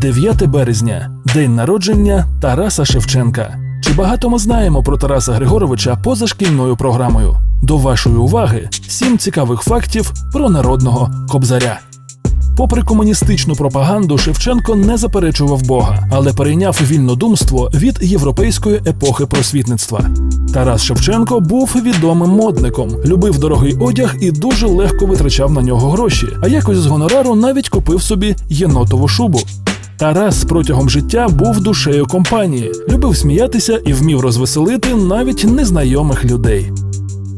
9 березня день народження Тараса Шевченка. Чи багато ми знаємо про Тараса Григоровича поза шкільною програмою? До вашої уваги сім цікавих фактів про народного кобзаря. Попри комуністичну пропаганду, Шевченко не заперечував Бога, але перейняв вільнодумство від європейської епохи просвітництва. Тарас Шевченко був відомим модником, любив дорогий одяг і дуже легко витрачав на нього гроші. А якось з гонорару навіть купив собі єнотову шубу. Тарас протягом життя був душею компанії, любив сміятися і вмів розвеселити навіть незнайомих людей.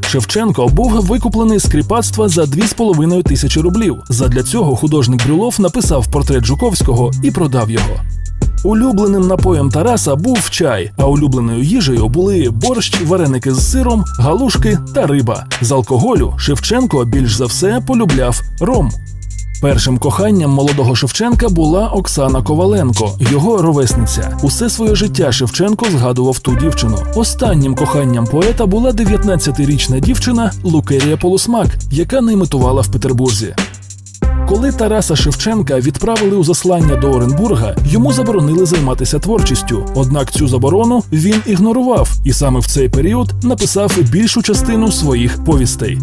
Шевченко був викуплений з кріпацтва за 2,5 тисячі рублів. Задля цього художник Брюлов написав портрет Жуковського і продав його. Улюбленим напоєм Тараса був чай, а улюбленою їжею були борщ, вареники з сиром, галушки та риба. З алкоголю Шевченко більш за все полюбляв ром. Першим коханням молодого Шевченка була Оксана Коваленко, його ровесниця. Усе своє життя Шевченко згадував ту дівчину. Останнім коханням поета була 19-річна дівчина Лукерія Полусмак, яка не імітувала в Петербурзі. Коли Тараса Шевченка відправили у заслання до Оренбурга, йому заборонили займатися творчістю. Однак цю заборону він ігнорував і саме в цей період написав більшу частину своїх повістей.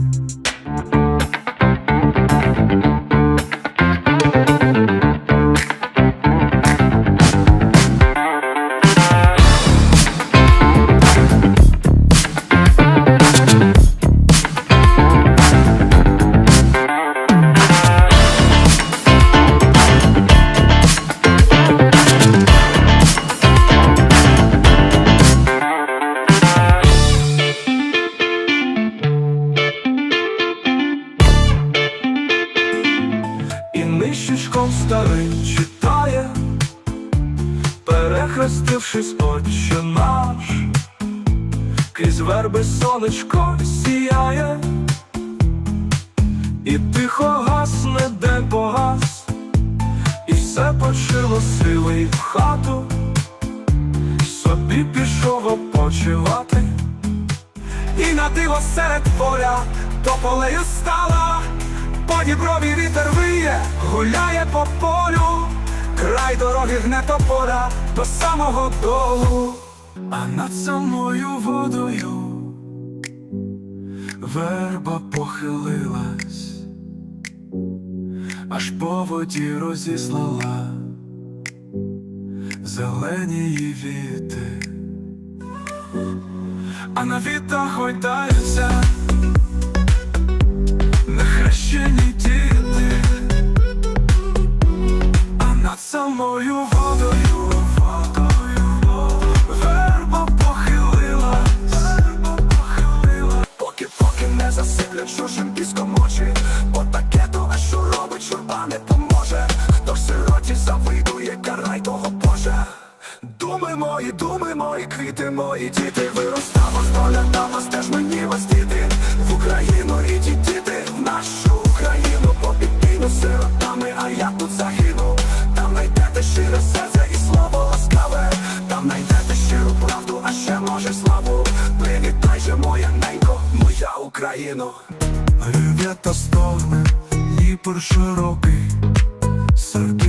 І нищечком старий читає, перехрестившись, отче наш, крізь верби сонечко сіяє, і тихо гасне день погас, і все почило сили в хату, собі пішов опочивати, і на диво серед поля тополею стала. По діброві вітер виє, гуляє по полю, край дороги гне тополя до самого долу, а над самою водою верба похилилась, аж по воді розіслала зелені віти, а на вітах гойдаються мої, думи мої, квіти мої, діти, виростамо з доля та вас мені вас діти, в Україну рідні діти, в нашу Україну попід піну сиротами, а я тут загину. Там найдете щире серце і слово ласкаве, там найдете щиру правду, а ще може славу. Привітай же моя ненько, моя Україно. Рев'ята стогне, Дніпр широкий, сердитий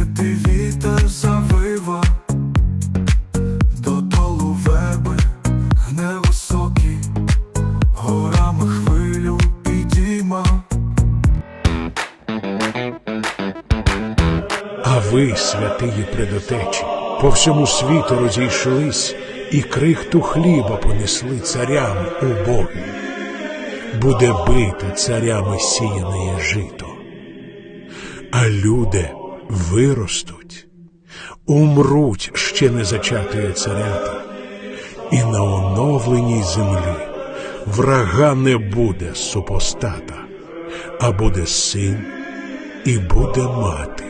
ви, святиї предотечі, по всьому світу розійшлись і крихту хліба понесли царям у боги. Буде бите царями сіяне жито, а люди виростуть, умруть ще не зачатої царята, і на оновленій землі врага не буде супостата, а буде син і буде мати